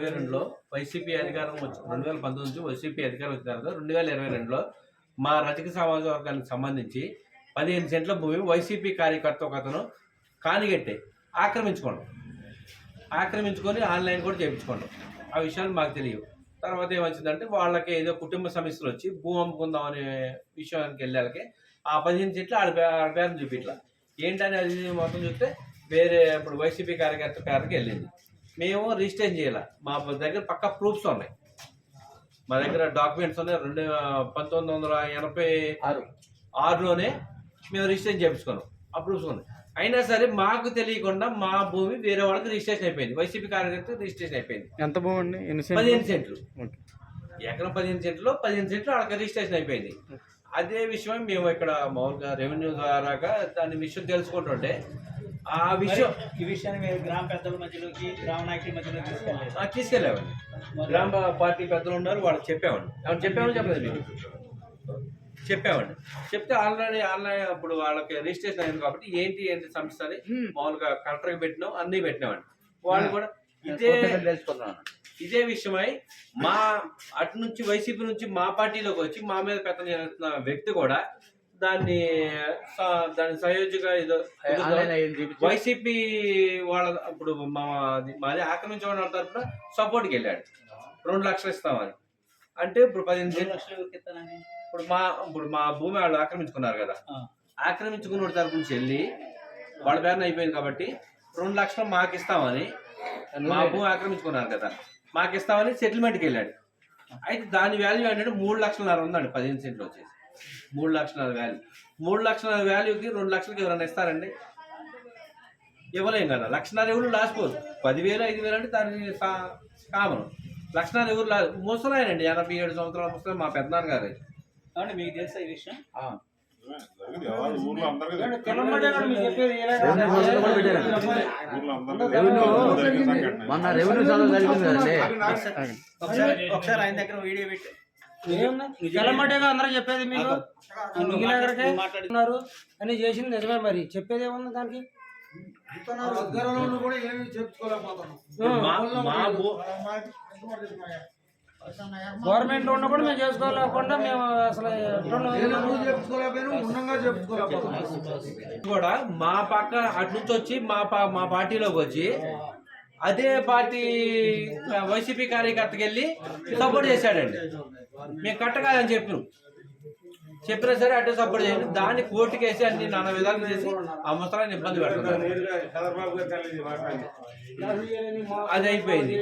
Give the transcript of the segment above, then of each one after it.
ఇరవై రెండులో వైసీపీ అధికారం వచ్చి రెండు వేల పంతొమ్మిది నుంచి వైసీపీ అధికారం వచ్చిన తర్వాత రెండు వేల ఇరవై రెండులో మా రజక సమాజ వర్గానికి సంబంధించి పదిహేను సెంట్ల భూమి వైసీపీ కార్యకర్త ఒక అతను కానిగట్టే ఆక్రమించుకోండి ఆక్రమించుకొని ఆన్లైన్ కూడా చేయించుకోండి ఆ విషయాలు మాకు తెలియవు. తర్వాత ఏమొచ్చిందంటే వాళ్ళకి ఏదో కుటుంబ సమస్యలు వచ్చి భూమి అమ్ముకుందాం అనే విషయానికి వెళ్ళాలకి ఆ పదిహేను చెట్లు ఆడ ఆడ పేరు చూపిట్లా. ఏంటని అది మొత్తం చూస్తే వేరే ఇప్పుడు వైసీపీ కార్యకర్త పేరుకి వెళ్ళింది. మేము రిజిస్టర్ చేయాలి. మా దగ్గర పక్క ప్రూఫ్స్ ఉన్నాయి. మా దగ్గర డాక్యుమెంట్స్ ఉన్నాయి. రెండు పంతొమ్మిది వందల ఎనభై ఆరు. ఆరులోనే మేము రిజిస్ట్రేషన్ చేయించుకున్నాం. ఆ ప్రూఫ్స్ ఉన్నాయి. అయినా సరే మాకు తెలియకుండా మా భూమి వేరే వాళ్ళకి రిజిస్ట్రేషన్ అయిపోయింది. వైసీపీ కార్యకర్త రిజిస్ట్రేషన్ అయిపోయింది. ఎంత భూమి? పదిహేను సెంట్లు. ఎకరం పదిహేను సెంట్లు పదిహేను సెంట్లు వాళ్ళకి రిజిస్ట్రేషన్ అయిపోయింది. అదే విషయం మేము ఇక్కడ మామూలుగా రెవెన్యూ ద్వారాగా దాని విషయం తెలుసుకుంటుంటే ఆ విషయం. ఈ విషయాన్ని మీరు గ్రామ పెద్దల మధ్యలోకి గ్రామ నాయకుల మధ్యలోకి తీసుకెళ్ళలేదు. ఆ, తీసుకెళ్ళామండి గ్రామ పార్టీ పెద్దలు ఉన్నారు వాళ్ళకి చెప్పామండి అవును చెప్పామని చెప్పలేదు మీకు. చెప్పామండి చెప్తే ఆల్రెడీ ఆన్లైన్ అప్పుడు వాళ్ళకి రిజిస్ట్రేషన్ అయింది కాబట్టి ఏంటి ఏంటి సమస్య అని మామూలుగా కలెక్టర్కి పెట్టినాం అన్నీ పెట్టినామండి. వాళ్ళు కూడా ఇదే తెలుసుకున్నాను ఇదే విషయమై మా అటు నుంచి వైసీపీ నుంచి మా పార్టీలోకి వచ్చి మా మీద పెత్తనం చేస్తున్న వ్యక్తి కూడా దాన్ని దాని సయోధ్యగా ఏదో వైసీపీ వాళ్ళ ఇప్పుడు మా మాది ఆక్రమించడం తరఫున సపోర్ట్కి వెళ్ళాడు. రెండు లక్షలు ఇస్తామని. అంటే ఇప్పుడు పదిహేను లక్షలు? ఇప్పుడు మా ఇప్పుడు మా భూమి వాళ్ళు ఆక్రమించుకున్నారు కదా. ఆ. ఆక్రమించుకున్న తరపు నుంచి వెళ్ళి వాళ్ళ పేరున అయిపోయింది కాబట్టి రెండు లక్షలు మాకు ఇస్తామని మా భూమి ఆక్రమించుకున్నారు కదా. మాకు ఇస్తామని సెటిల్మెంట్కి వెళ్ళాడు. అయితే దాని వాల్యూ ఏంటంటే మూడు లక్షలన్నర ఉందండి పదిహేను సెంట్లు వచ్చేసి. మూడు లక్షల వాల్యూ మూడు లక్షల వాల్యూకి రెండు లక్షలకి ఎవరైనా ఇస్తారండి? ఇవ్వలేం కదా. లక్షన్నర ఎవరు లాసిపోదు పదివేలు ఐదు వేలు అంటే దాని కామన్. లక్షన్నర ఎవరు లా ముసలాయనండి. ఎనభై ఏడు సంవత్సరాల ముసలి మా పెద్దనాన్న గారు మీకు తెలుసా ఈ విషయం? మొన్న రెవెన్యూ జరిగింది కదండి. ఒకసారి ఆయన దగ్గర వీడియో పెట్టి. తెల్లమట్టేగా అందరూ చెప్పేది మీకు మిగిలిన దగ్గరకే మాట్లాడి. ఉన్నారు. అని చేసింది నిజమే మరి. చెప్పేది ఏముంది దానికి? మా మా భూ గవర్నమెంట్లో ఉన్నప్పుడు మేము చేసుకోలేకుండా మేము అసలు కూడా మా పక్క అటు నుంచి వచ్చి మా పా- మా పార్టీలోకి వచ్చి అదే పార్టీ వైసీపీ కార్యకర్తకి వెళ్ళి సపోర్ట్ చేశాడండి. మేము కట్టగాలని చెప్పినాం. చెప్పినా సరే అటు సపోర్ట్ చేయండి దాన్ని కోర్టుకి వేసి అన్ని నానా విధాలు చేసి ఆ ముసలాన్ని ఇబ్బంది పెడుతున్నారు. అది అయిపోయింది.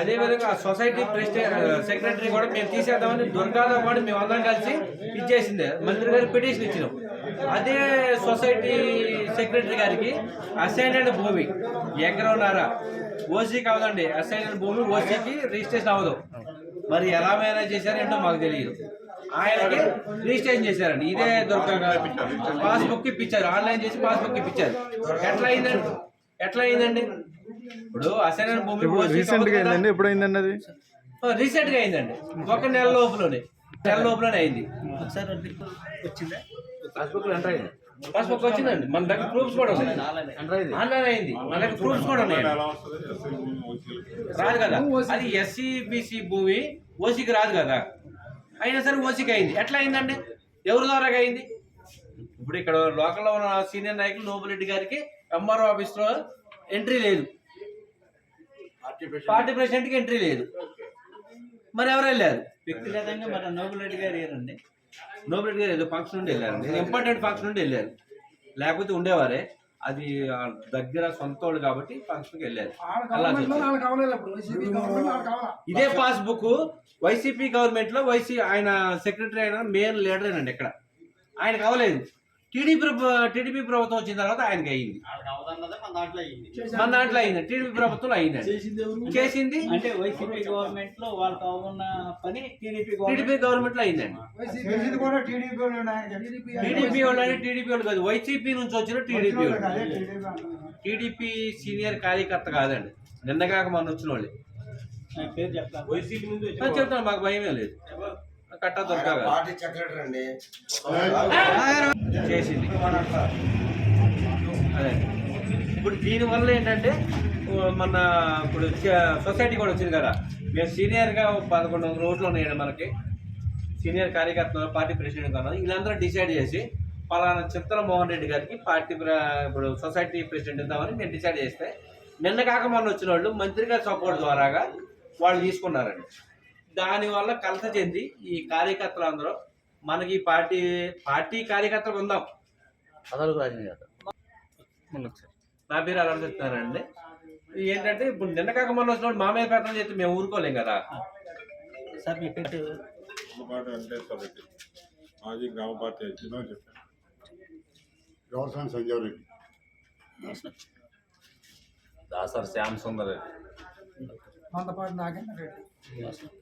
అదేవిధంగా సొసైటీ ప్రెసిడెంట్ సెక్రటరీ కూడా మేము తీసేద్దామని దుర్గాతో కూడా మేము అందరం కలిసి ఇచ్చేసింది. మంత్రి గారు పిటిషన్ ఇచ్చినాం. అదే సొసైటీ సెక్రటరీ గారికి అసైన్డ్ భూమి. ఎకరన్నర ఓసీ కావదండి అసైన్డ్ భూమి ఓసీకి రిజిస్ట్రేషన్ అవ్వదు. మరి ఎలా మేనేజ్ చేశారేంటో మాకు తెలియదు. ఆయనకి రిజిస్ట్రేషన్ చేశారండి ఇదే దుర్గా గారు పాస్బుక్ ఇప్పించారు ఆన్లైన్ చేసి పాస్బుక్ ఇప్పించారు. ఎట్లా అయిందండి ఎట్లా అయిందండి ఇప్పుడు అసైన్ భూమి రీసెంట్గా? అయిందండి ఎప్పుడు అయిందండి అది రీసెంట్గా అయిందండి. ఒక నెల లోపలనే నెల లోపలనే అయింది. ఒకసారి వచ్చిందా? పాస్బుక్లో ఎంటర్ అయింది పాస్బుక్ వచ్చిందండి. మన దగ్గర ప్రూఫ్స్ కూడా ఉన్నాయి. ఆన్లైన్. అయింది. మన దగ్గర ప్రూఫ్స్ కూడా ఉన్నాయి. రాదు కదా. అది ఎస్సీ బీసీ భూమి ఓసీకి రాదు కదా. అయినా సరే ఓసీకి అయింది. ఎట్లా అయిందండి? ఎవరి ద్వారా అయింది? ఇప్పుడు ఇక్కడ లోకల్లో ఉన్న సీనియర్ నాయకులు నోబులెడ్డి గారికి ఎంఆర్ఓ ఆఫీస్లో ఎంట్రీ లేదు. పార్టీ ప్రెసిడెంట్కి ఎంట్రీ లేదు. మరి ఎవరు వెళ్ళారు? వ్యక్తిగతంగా మన నోబుల్ రెడ్డి గారు ఏరండి నోబెల్ గారు ఏదో ఫంక్షన్ నుండి వెళ్ళారు. ఇంపార్టెంట్ ఫంక్షన్ నుండి వెళ్ళారు లేకపోతే ఉండేవారే. అది దగ్గర సొంత వాళ్ళు కాబట్టి ఫంక్షన్కి వెళ్ళారు. ఇదే పాస్బుక్. వైసీపీ గవర్నమెంట్లో వైసీ ఆయన సెక్రటరీ అయిన మెయిన్ లీడర్ అండి ఇక్కడ. ఆయన కావలేదు. టీడీపీ టీడీపీ ప్రభుత్వం వచ్చిన తర్వాత ఆయనకి అయింది. మన దాంట్లో అయ్యింది మన దాంట్లో అయింది. టీడీపీ ప్రభుత్వంలో అయింది చేసింది అంటే వైసీపీ గవర్నమెంట్లో వాళ్ళకి అవున్న పని టీడీపీ గవర్నమెంట్. టీడీపీ గవర్నమెంట్లో అయిందండి టీడీపీ వాళ్ళు టీడీపీ వాళ్ళు. కాదు. వైసీపీ నుంచి వచ్చిన టీడీపీ టీడీపీ సీనియర్ కార్యకర్త కాదండి. నిన్నగాక మన వచ్చిన వాళ్ళు. చెప్తాను. మాకు భయమే లేదు. కట్టా. పార్టీ సెక్రటరీ అండి చేసింది. అదే. ఇప్పుడు దీనివల్ల ఏంటంటే మన ఇప్పుడు సొసైటీ కూడా వచ్చింది కదా. మేము సీనియర్గా పదకొండు వందల ఓట్లు ఉన్నాయండి మనకి. సీనియర్ కార్యకర్తలు పార్టీ ప్రెసిడెంట్ ఉన్నారు. వీళ్ళందరూ డిసైడ్ చేసి పలానా చింతల మోహన్ రెడ్డి గారికి పార్టీ ప్ర- ఇప్పుడు సొసైటీ ప్రెసిడెంట్ ఇద్దామని నేను డిసైడ్ చేస్తే నిన్న కాక మొన్న వచ్చిన వాళ్ళు మంత్రి గారి సపోర్ట్ ద్వారాగా వాళ్ళు తీసుకున్నారండి. దానివల్ల కలత చెంది ఈ కార్యకర్తలు అందరూ. మనకి ఈ పార్టీ పార్టీ కార్యకర్తలు ఉందాం. ఒకసారి. నా పేరు అలా చెప్తున్నానండి ఏంటంటే ఇప్పుడు నిన్న కాక మొన్న వచ్చిన వాళ్ళు మా మీద పెట్టడం చేస్తే మేము ఊరుకోలేం కదా. సార్ మీ రెడ్డి మాజీ గ్రామ పార్టీ అధ్యక్షుడు చెప్పాను. వ్యవసాయం సంజీవ్ రెడ్డి. దాసర్ శ్యామ్ సుందర్ గొర్రెల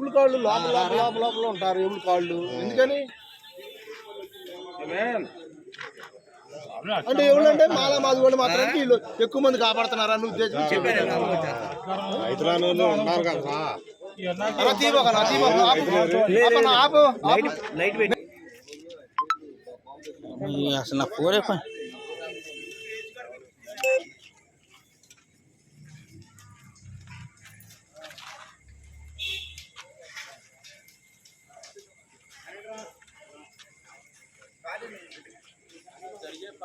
ఎప్పుడు కాళ్ళు లోపల లోపల లోపల ఉంటారు ఎప్పుడు కాళ్ళు. ఎందుకని? అంటే ఎవరు అంటే మాలా మాది వాళ్ళు మాత్రం వీళ్ళు ఎక్కువ మంది కాపాడుతున్నారు అన్న ఉద్దేశం ఉన్నారు కదా పెట్టి. అసలు నా పోరే పని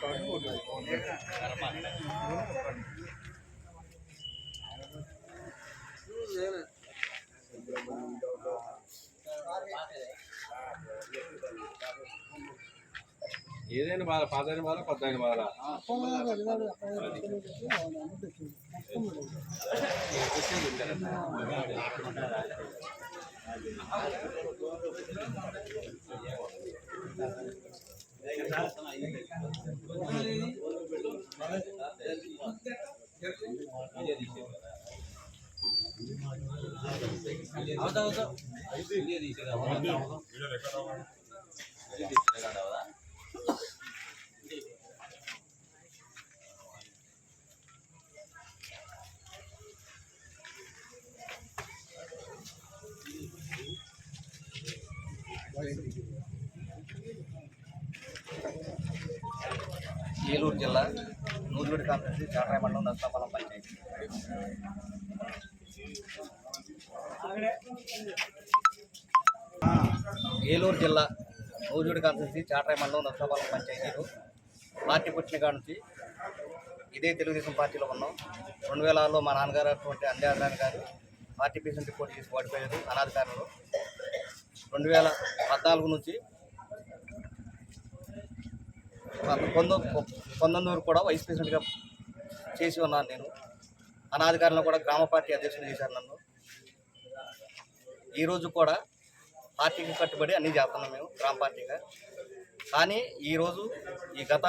കടന്നു ఏదైనా బాధ పాతైన బాధ కొత్త అయిన బాధ ఏలూరు జిల్లా నూజివీడు కాన్స్టిట్యూన్సీ చాటరాయ మండలం దస్తాపాలెం పంచాయతీ. ఏలూరు జిల్లా నూజివీడు కాన్స్టిట్యూన్సీ చాట్రాయ మండలం దస్తాపాలెం పంచాయతీలో. పార్టీ పుట్టిన కాడ నుంచి ఇదే తెలుగుదేశం పార్టీలో ఉన్నాం. రెండు వేల ఆరులో మా నాన్నగారు అటువంటి అంజాద్రాని గారు పార్టీ పీసెంట్ పోటీ చేసి ఓడిపోయారు అనాధికారంలో. రెండు వేల పద్నాలుగు నుంచి పంతొమ్మిది పంతొమ్మిది వరకు కూడా వైస్ ప్రెసిడెంట్గా చేసి ఉన్నాను నేను. అనాధికారంలో కూడా గ్రామ పార్టీ అధ్యక్షుడు చేశాను నన్ను. ఈరోజు కూడా పార్టీకి కట్టుబడి అన్నీ చేస్తున్నాం మేము గ్రామ పార్టీగా. కానీ ఈరోజు ఈ గత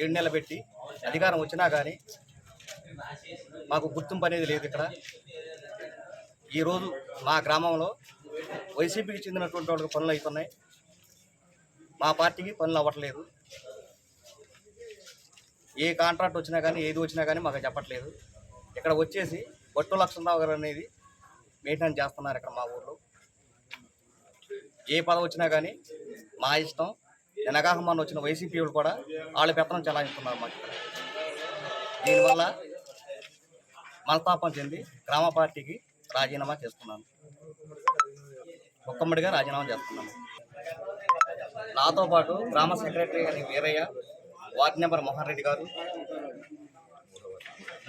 ఏడు నెలలు పెట్టి అధికారం వచ్చినా కానీ మాకు గుర్తింపు అనేది లేదు ఇక్కడ. ఈరోజు మా గ్రామంలో వైసీపీకి చెందినటువంటి వాళ్ళకి పనులు అవుతున్నాయి. మా పార్టీకి పనులు అవ్వట్లేదు. ఏ కాంట్రాక్ట్ వచ్చినా కానీ ఏది వచ్చినా కానీ మాకు చెప్పట్లేదు. ఇక్కడ వచ్చేసి బట్టు లక్ష్మణరావు గారు అనేది మెయింటైన్ చేస్తున్నారు ఇక్కడ మా ఊర్లో. ఏ పదవి వచ్చినా కానీ మా ఇష్టం. జనగాహమాన్ వచ్చిన వైసీపీ వాళ్ళు కూడా వాళ్ళ పెత్తనం చలాయిస్తున్నారు మాకు దీనివల్ల మనస్తాపం చెంది గ్రామ పార్టీకి రాజీనామా చేస్తున్నాను. ఒక్కమ్మడిగా రాజీనామా చేస్తున్నాను. నాతో పాటు గ్రామ సెక్రటరీ అని వీరయ్య వార్డు నెంబర్ మోహన్ రెడ్డి గారు.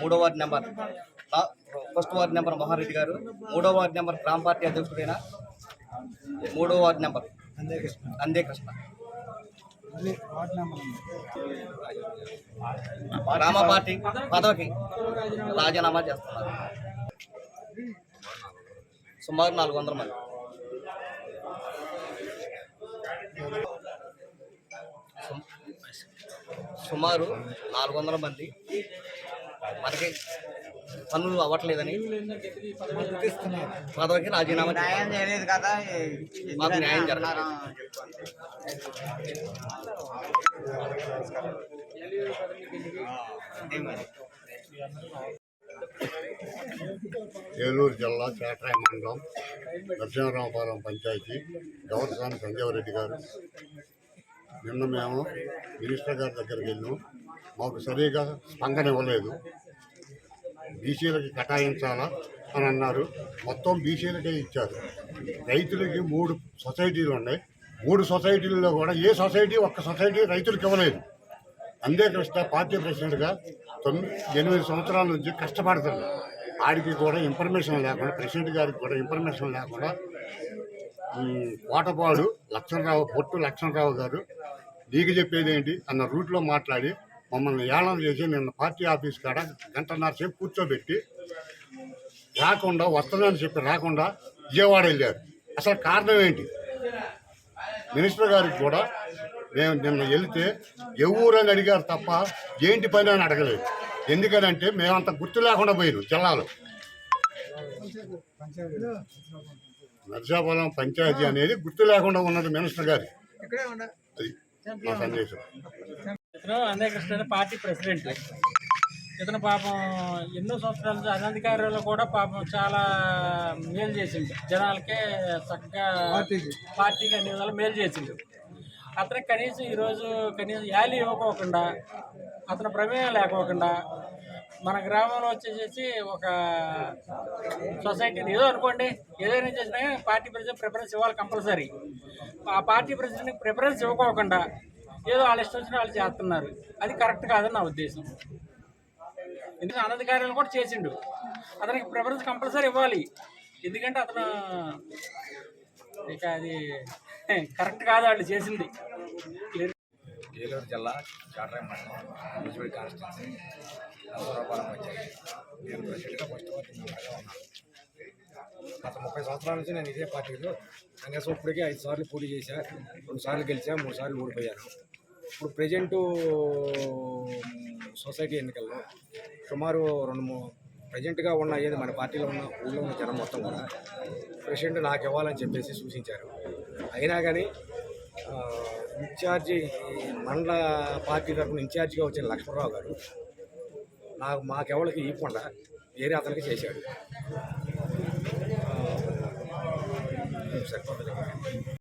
మూడో ward number first ward number Mohan Reddy గారు. మూడో వార్డు నెంబర్ గ్రామ పార్టీ అధ్యక్షుడైన మూడో వార్డు నెంబర్ అందే కృష్ణ గ్రామ పార్టీ పదవికి రాజీనామా చేస్తున్నారు. సుమారు నాలుగు వందల మంది. సుమారు నాలుగు వందల మంది. మనకి పనులు అవ్వట్లేదని పదవికి రాజీనామా న్యాయం చేయలేదు కదా మాకు న్యాయం జరగాలి ఏలూరు జిల్లా చేట్రాయి మండలం నరసింహరామపురం పంచాయతీ గౌరసాని సంజీవరెడ్డి గారు. నిన్న మేము మినిస్టర్ గారి దగ్గరికి వెళ్ళాము మాకు సరిగా స్పందన ఇవ్వలేదు. బీసీలకి కేటాయించాలా అని అన్నారు. మొత్తం బీసీలకే ఇచ్చారు. రైతులకి మూడు సొసైటీలు ఉన్నాయి. మూడు సొసైటీల్లో కూడా ఏ సొసైటీ ఒక్క సొసైటీ రైతులకు ఇవ్వలేదు. అందే కృష్ణ పార్టీ ప్రెసిడెంట్గా తొమ్మిది ఎనిమిది సంవత్సరాల నుంచి కష్టపడుతుంది ఆడికి కూడా ఇన్ఫర్మేషన్ లేకుండా ప్రెసిడెంట్ గారికి కూడా ఇన్ఫర్మేషన్ లేకుండా కోటపాడు లక్ష్మణరావు పొట్టు లక్ష్మణరావు గారు నీకు చెప్పేది ఏంటి? అన్న రూట్లో మాట్లాడి మమ్మల్ని ఏళన చేసి నిన్న పార్టీ ఆఫీస్ కాడ గంటన్నర సేపు కూర్చోబెట్టి రాకుండా వస్తుందని చెప్పి రాకుండా విజయవాడ వెళ్ళారు. అసలు కారణం ఏంటి? మినిస్టర్ గారికి కూడా మేము నిన్న వెళితే ఎవరని అడిగారు తప్ప ఏంటి పని అని అడగలేదు. ఎందుకనంటే మేమంత గుర్తు లేకుండా పోయారు జిల్లాలో. నర్సాపురం పంచాయతీ అనేది గుర్తు లేకుండా ఉన్నది మినిస్టర్ గారి అది నా సందేశం. ఇతను అంధకృష్ణ పార్టీ ప్రెసిడెంట్. ఇతను పాపం ఎన్నో సంవత్సరాల నుంచి అనధికారులు కూడా పాపం చాలా మేలు చేసిండు. జనాలకే చక్కగా పార్టీకి అన్ని విధాలు మేలు చేసిండు. అతనికి కనీసం ఈరోజు కనీసం యాలి ఇవ్వకోకుండా అతని ప్రమేయం లేకోకుండా మన గ్రామంలో వచ్చేసేసి ఒక సొసైటీని ఏదో అనుకోండి ఏదైనా చేసినా పార్టీ ప్రెసిడెంట్ ప్రిఫరెన్స్ ఇవ్వాలి కంపల్సరీ. ఆ పార్టీ ప్రెసిడెంట్కి ప్రిఫరెన్స్ ఇవ్వకోకుండా ఏదో వాళ్ళ ఇష్టం వచ్చిన వాళ్ళు చేస్తున్నారు. అది కరెక్ట్ కాదని నా ఉద్దేశం. ఎందుకంటే అనధికారులు కూడా చేసిండు. అతనికి ప్రిఫరెన్స్ కంపల్సరీ ఇవ్వాలి. ఎందుకంటే అతను ఇక అది కరెక్ట్ కాదు వాళ్ళు చేసింది. ఏలూరు జిల్లా చాటరాయి మండలం మున్సిపల్ కాన్స్టిట్యూన్సీ. నరసరావుపాలెం పంచాయతీ. నేను ప్రెసిడెంట్గా ఫస్ట్ మెంబర్గా ఉన్నాను. గత ముప్పై సంవత్సరాల నుంచి నేను ఇదే పార్టీలో కనీసం ఇప్పటికే ఐదు సార్లు పోటీ చేశా రెండు సార్లు గెలిచా మూడు సార్లు ఓడిపోయాను. ఇప్పుడు ప్రజెంటు సొసైటీ ఎన్నికల్లో సుమారు రెండు మూడు ప్రజెంట్గా ఉన్న ఏది మన పార్టీలో ఉన్న ఊళ్ళో ఉన్న జనం మొత్తం కూడా ప్రెసిడెంట్ నాకు ఇవ్వాలని చెప్పేసి సూచించారు. అయినా కానీ ఇన్ఛార్జి మండల పార్టీ తరఫున ఇన్ఛార్జిగా వచ్చిన లక్ష్మణరావు గారు నాకు మాకెవరికి ఇవ్వకుండా వేరే అతనికి చేశాడు. సరిపోతుంది.